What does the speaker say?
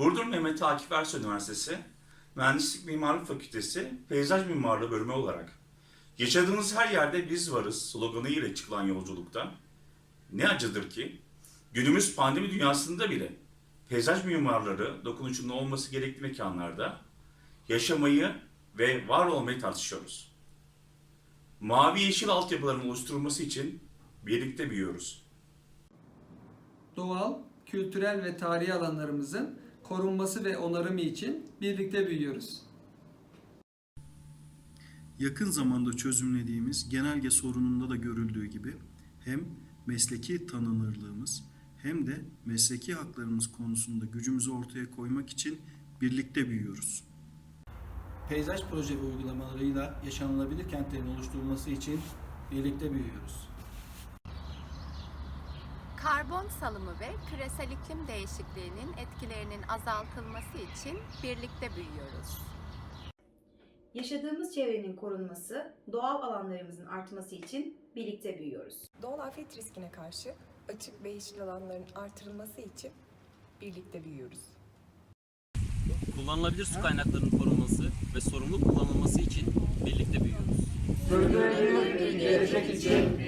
Burdur Mehmet Akif Ersoy Üniversitesi Mühendislik Mimarlık Fakültesi Peyzaj Mimarlığı bölümü olarak yaşadığımız her yerde biz varız sloganı ile çıkılan yolculukta ne acıdır ki günümüz pandemi dünyasında bile peyzaj mimarları dokunuşunun olması gerekli mekanlarda yaşamayı ve var olmayı tartışıyoruz. Mavi yeşil altyapıların oluşturulması için birlikte büyüyoruz. doğal, kültürel ve tarihi alanlarımızın korunması ve onarımı için birlikte büyüyoruz. yakın zamanda çözümlediğimiz genelge sorununda da görüldüğü gibi hem mesleki tanınırlığımız hem de mesleki haklarımız konusunda gücümüzü ortaya koymak için birlikte büyüyoruz. Peyzaj proje uygulamalarıyla yaşanılabilir kentlerin oluşturulması için birlikte büyüyoruz. Karbon salımı ve küresel iklim değişikliğinin etkilerinin azaltılması için birlikte büyüyoruz. Yaşadığımız çevrenin korunması, doğal alanlarımızın artması için birlikte büyüyoruz. Doğal afet riskine karşı açık ve yeşil alanların artırılması için birlikte büyüyoruz. Kullanılabilir su kaynaklarının korunması ve sorumlu kullanılması için birlikte büyüyoruz. Sürdürülebilir bir gelecek için.